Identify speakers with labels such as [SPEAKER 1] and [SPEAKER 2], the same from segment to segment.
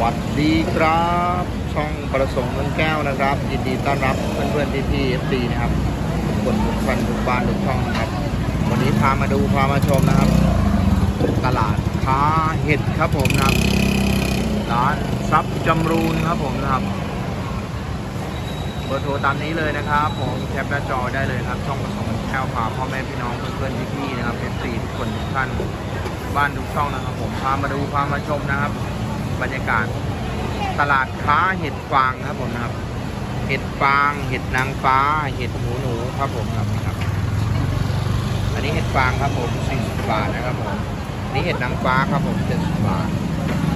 [SPEAKER 1] วัสดีครับ ช่องประสงค์เงินแก้วนะครับ ยินดีต้อนรับเพื่อนๆที่ที่เอฟซีนะครับทุกคนทุกคนทุกบ้านทุกช่องนะครับ วันนี้พามาดูพามาชมนะครับ ตลาดค้าเห็ดครับผมนะครับร้านซับจำรูนครับผมนะครับเบอร์โทรตามนี้เลยนะครับ ผมแคปหน้าจอได้เลยครับ ช่องประสงค์แก้วพาพ่อแม่พี่น้องเพื่อนๆพี่ๆนะครับเอฟซีทุกคนทุกท่านบ้านทุกช่องนะครับ ผมพามาดูพามาชมนะครับ บรรยากาศตลาดค้าเห็ดฟางครับผมนะครับ เห็ดฟาง เห็ดนางฟ้า เห็ดหูหนูครับผมครับครับ อันนี้เห็ดฟางครับผม40บาทนะครับผมนี่เห็ดนางฟ้าครับผม70บาท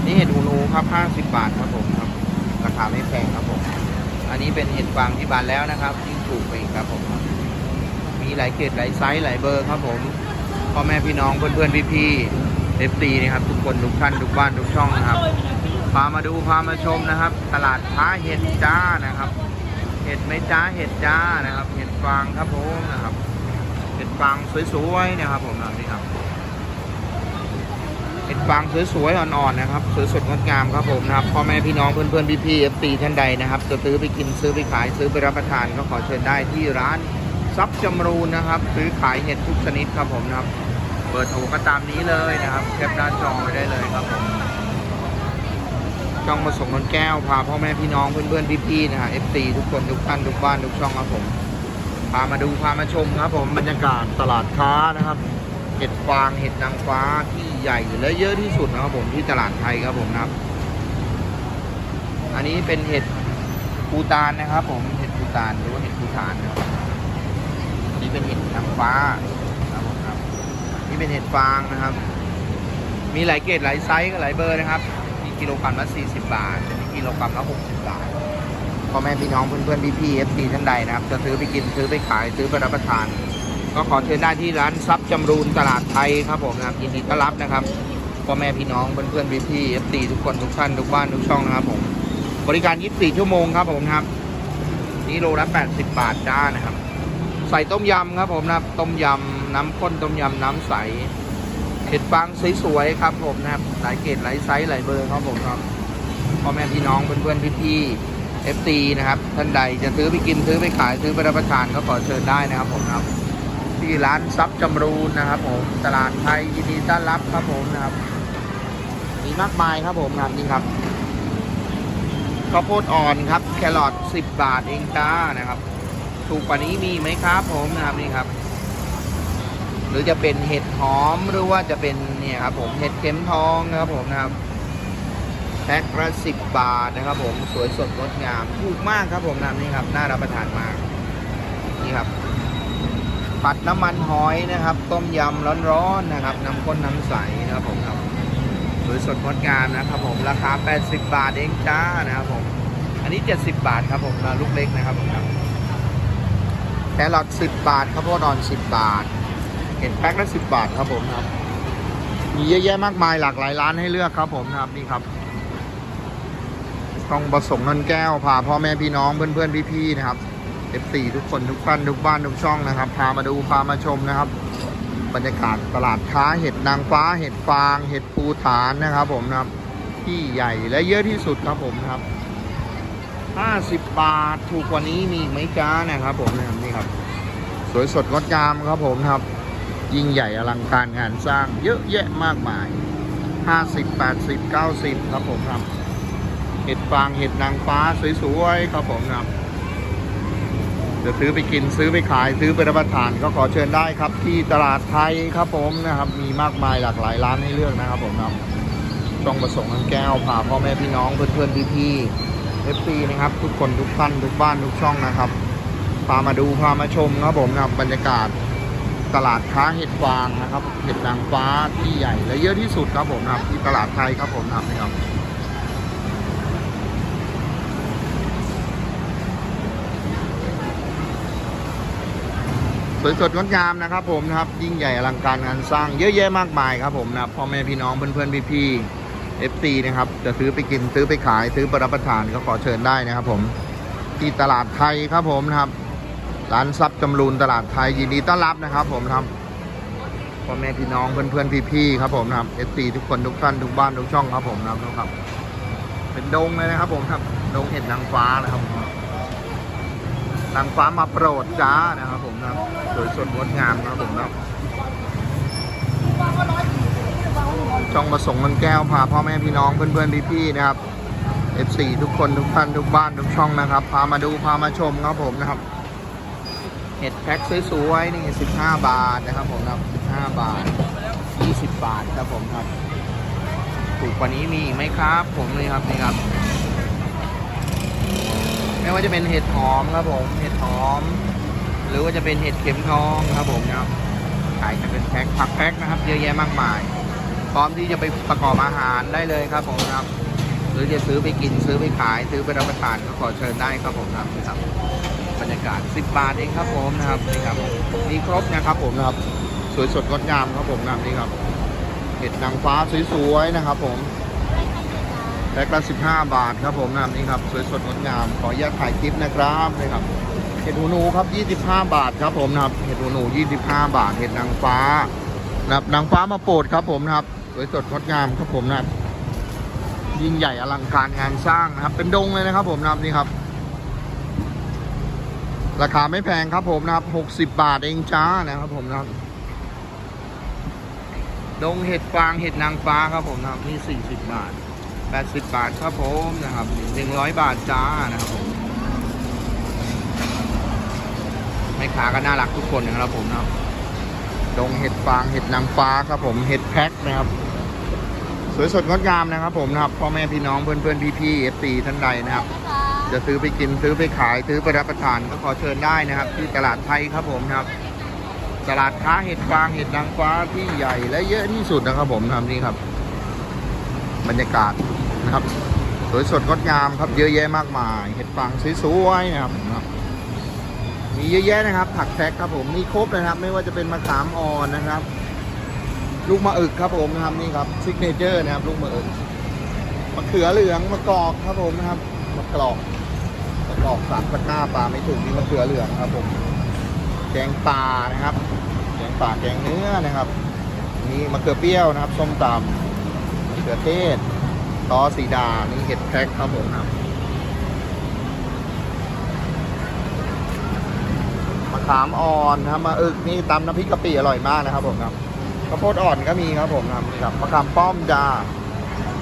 [SPEAKER 1] นี่เห็ดหูหนูครับ50บาทครับผมครับ ราคาไม่แพงครับผม อันนี้เป็นเห็ดฟางที่บานแล้วนะครับยิ่งถูกไปอีกครับผมครับมีหลายเกรดหลายไซส์หลายเบอร์ครับผมพ่อแม่พี่น้องเพื่อนๆพี่ๆเอฟตีนะครับทุกคนทุกท่านทุกบ้านทุกช่องนะครับ พามาดูพามาชมนะครับ ตลาดค้าเห็ดจ้านะครับ เห็ดไม่จ้าเห็ดจ้านะครับ เห็ดฟางครับผมนะครับ เห็ดฟางสวยๆนะครับ ผมนี่ครับ เห็ดฟางสวยๆอ่อนๆนะครับสวยสดงดงามครับผมนะครับพ่อแม่พี่น้องเพื่อนๆพี่ๆเอฟซีท่านใดนะครับ จะซื้อไปกินซื้อไปขายซื้อไปรับประทานก็ขอเชิญได้ที่ร้านซับจำรูนนะครับ ซื้อขายเห็ดทุกชนิดครับผมนะครับเบอร์โทรก็ตามนี้เลยนะครับแคปหน้าจอไว้ได้เลยครับผม ช่องมาส่งนนแก้วพาพ่อแม่พี่น้องเพื่อนๆพี่ๆนะฮะเอฟซีทุกคนทุกท่านทุกบ้านทุกช่องครับผมพามาดูพามาชมครับผมบรรยากาศตลาดค้านะครับ เห็ดฟางเห็ดนางฟ้าที่ใหญ่และเยอะที่สุดนะครับผมที่ตลาดไทยครับผมนะครับ อันนี้เป็นเห็ดภูตานนะครับผมเห็ดภูตานหรือว่าเห็ดภูฐานนะครับอันนี้เป็นเห็ดนางฟ้าครับผมครับ นี่เป็นเห็ดฟางนะครับ มีหลายเกรดหลายไซส์กับหลายเบอร์นะครับ กิโลกรัมละ 40 บาทมีกิโลกรัมละ 60 บาทพ่อแม่พี่น้องเพื่อนๆพี่ๆเอฟซีท่านใดนะครับ จะซื้อไปกินซื้อไปขายซื้อไปรับประทาน ก็ขอเชิญได้ที่ร้านซับจำรูนตลาดไทยครับผมนะครับยินดีต้อนรับนะครับพ่อแม่พี่น้องเพื่อนๆพี่ๆเอฟซีทุกคนทุกท่านทุกบ้านทุกช่องนะครับผมบริการ 24 ชั่วโมงครับผมครับนี่โลละ 80 บาทจ้านะครับ ใส่ต้มยำครับผมนะต้มยำน้ำข้นต้มยำน้ำใส เห็ดฟางสวยๆครับผมนะครับหลายเกรดหลายไซส์หลายเบอร์ครับผมครับพ่อแม่พี่น้องเพื่อนๆพี่ๆเอฟซีนะครับท่านใดจะซื้อไปกินซื้อไปขายซื้อไปรับประทานก็ขอเชิญได้นะครับผมครับ ที่ร้านซับจำรูนนะครับ ผมตลาดไทยยินดีต้อนรับครับผมนะครับมีมากมายครับผมนะครับนี่ครับข้าวโพดอ่อนครับ แครอท10 บาทเองจ้านะครับ ถูกกว่านี้มีไหมครับผมนะครับนี่ครับ หรือจะเป็นเห็ดหอมหรือว่าจะเป็นเนี่ยครับผมเห็ดเข็มทองนะครับผมนะครับแพ็คละสิบบาทนะครับ ผมสวยสดงดงามถูกมากครับผมนะครับนี่ครับน่ารับประทานมากนี่ครับผัดน้ำมันหอยนะครับ ต้มยำร้อนๆนะครับน้ำข้นน้ำใสนะครับผมครับสวยสดงดงามนะครับ ผมราคา 80 บาทเองจ้านะครับผมอันนี้ 70 บาทครับผมนะลูกเล็กนะครับผมครับแครอท10 บาทข้าวโพดอ่อน 10 บาท เห็ดแพ็คละ10บบาทครับผมครับ มีเยอะแยะมากมายหลากหลายร้านให้เลือกครับผมนะครับนี่ครับต้องประสงค์นนแก้วพาพ่อแม่พี่น้องเพื่อนๆพี่ๆนะครับ F4 ทุกคนทุกท่านทุกบ้านทุกช่องนะครับ พามาดูพามาชมนะครับ บรรยากาศตลาดค้าเห็ดนางฟ้าเห็ดฟางเห็ดภูฐานนะครับ ผมนะครับ ที่ใหญ่และเยอะที่สุดครับผมนะครับ50 บาท ถูกกว่านี้มีไหมจ้านะครับผมนะครับนี่ครับ สวยสดงดงามครับผมครับ ยิ่งใหญ่อลังการงานสร้างเยอะแยะมากมาย 50 80 90 ครับผมครับ เห็ดฟางเห็ดนางฟ้าสวยๆครับผมครับจะซื้อไปกินซื้อไปขายซื้อไปรับประทานก็ขอเชิญได้ครับ ที่ตลาดไทยครับผมนะครับ มีมากมายหลากหลายร้านให้เลือกนะครับผมครับต้องประสงค์น้ำแก้วพาพ่อแม่พี่น้องเพื่อนๆพี่ๆเอฟซีนะครับ ทุกคนทุกท่านทุกบ้านทุกช่องนะครับพามาดูพามาชมครับผมนะครับบรรยากาศ ตลาดค้าเห็ดฟางนะครับ เห็ดนางฟ้าที่ใหญ่และเยอะที่สุดครับผมนะครับที่ตลาดไทยครับผมนะครับนี่ครับสวยสดงดงามนะครับผมนะครับ ยิ่งใหญ่อลังการงานสร้างเยอะแยะมากมายครับผมนะพ่อแม่พี่น้องเพื่อนๆพี่ๆเอฟซีนะครับ จะซื้อไปกินซื้อไปขายซื้อไปรับประทานก็ขอเชิญได้นะครับผมที่ตลาดไทยครับผมนะครับ ร้านซับจำรูนตลาดไทยยินดีต้อนรับนะครับ ผมนะครับพ่อแม่พี่น้องเพื่อนๆพี่ๆครับผมนะครับเอฟซีทุกคนทุกท่านทุกบ้านทุกช่องครับผมนะครับ เป็นดงเลยนะครับ ผมครับดงเห็ดนางฟ้านะครับผมนางฟ้ามาโปรดจ้านะครับ ผมครับสวยสดงดงามนะครับผมครับช่องมาส่งมันแก้วพาพ่อแม่พี่น้องเพื่อนๆพี่ๆนะครับ F4 ทุกคนทุกท่านทุกบ้านทุกช่องนะครับ พามาดูพามาชมครับผมนะครับ เห็ดแพ็คสวยๆนี่ 15 บาทนะครับผมครับ15 บาท 20 บาทครับผมครับ ถูกกว่านี้มีไหมครับ ผมนี่ครับนี่ครับ ไม่ว่าจะเป็นเห็ดหอมครับผม เห็ดหอม หรือว่าจะเป็นเห็ดเข็มทองครับผมนะครับ ขายกันเป็นแพ็คผักแพ็คนะครับ เยอะแยะมากมาย พร้อมที่จะไปประกอบอาหารได้เลยครับผมครับ หรือจะซื้อไปกินซื้อไปขาย ซื้อไปรับประทานก็ขอเชิญได้ครับผมครับนี่ครั บรรยากาศ 10 บาทเองครับผมนะครับนี่ครับมีครบนะครับผมนะครับ สวยสดงดงามครับผมนะนี่ครับเห็ดนางฟ้าสวยๆนะครับ ผมแพ็คละ15 บาทครับผมนะนี่ครับสวยสดงดงามขออนุญาตถ่ายคลิปนะครับนี่ครับเห็ดหูหนูครับ 25 บาทครับผมนะครับเห็ดหูหนู25 บาท เห็ดนางฟ้านะครับนางฟ้ามาโปรดครับผมนะครับสวยสดงดงามครับผมนะครับยิ่งใหญ่อลังการงานสร้างนะครับ เป็นดงเลยนะครับผมนะครับนี่ครับ ราคาไม่แพงครับผมนะครับ 60 บาทเองจ้านะครับผมนะครับ ดงเห็ดฟางเห็ดนางฟ้าครับผมนะครับนี่ 40 บาท 80 บาทครับผมนะครับ 100 บาทจ้านะครับผมแม่ค้าก็น่ารักทุกคนนะครับผมนะครับ ดงเห็ดฟางเห็ดนางฟ้าครับผมเห็ดแพ็คนะครับสวยสดงดงามนะครับผมนะครับพ่อแม่พี่น้องเพื่อนเพื่อนพี่พี่เอฟซีท่านใดนะครับ จะซื้อไปกินซื้อไปขายซื้อไปรับประทานก็ขอเชิญได้นะครับ ที่ตลาดไทยครับผมนะครับ ตลาดค้าเห็ดฟางเห็ดนางฟ้าที่ใหญ่และเยอะที่สุดนะครับ ผมทำนี่ครับ บรรยากาศนะครับสวยสดงดงามครับเยอะแยะมากมาย เห็ดฟางสวยๆนะครับนะครับมีเยอะแยะนะครับ ผักแท็กครับผมมีครบเลยครับ ไม่ว่าจะเป็นมะขามอ่อนนะครับ ลูกมะอึกครับผมนะครับนี่ครับซิกเนเจอร์นะครับ ลูกมะอึกมะเขือเหลืองมะกอกครับผมนะครับมะกรอก มะกรอกสามตะกร้าปลาไม่ถูกนี่มะเขือเหลืองครับผม แกงป่านะครับ แกงป่าแกงเนื้อนะครับมีมะเขือเปรี้ยวนะครับส้มตำมะเขือเทศตอสีดา นี่เห็ดแพ็คครับผมนะครับมะขามอ่อนนะครับมะอึกนี่ตำน้ำพริกกะปิอร่อยมากนะครับผมครับข้าวโพดอ่อนก็มีครับผมครับนี่ครับมะขามป้อมจ้า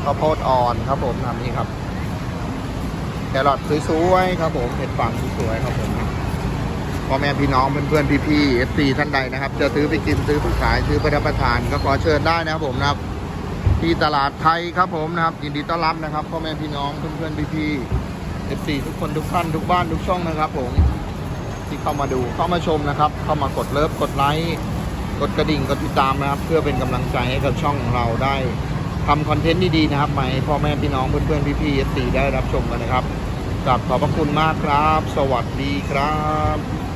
[SPEAKER 1] ข้าวโพดอ่อนครับผมครับนี่ครับ แครอทสวยๆครับผมเห็ดฟางสวยๆครับผมพ่อแม่พี่น้องเพื่อนๆพี่ๆเอฟซีท่านใดนะครับ จะซื้อไปกินซื้อไปขายซื้อไปรับประทานก็ขอเชิญได้นะครับผมนะครับ ที่ตลาดไทยครับผมนะครับ ยินดีต้อนรับนะครับพ่อแม่พี่น้องเพื่อนๆพี่ๆเอฟซีทุกคนทุกท่านทุกบ้านทุกช่องนะครับผมที่เข้ามาดูเข้ามาชมนะครับ เข้ามากดเลิฟกดไลค์กดกระดิ่งกดติดตามนะครับ เพื่อเป็นกำลังใจให้กับช่องของเราได้ ทำคอนเทนต์ดีๆนะครับมาให้พ่อแม่พี่น้องเพื่อนๆพี่ๆเอฟซีได้รับชมกันนะครับกลับขอบพระคุณมากครับ สวัสดีครับ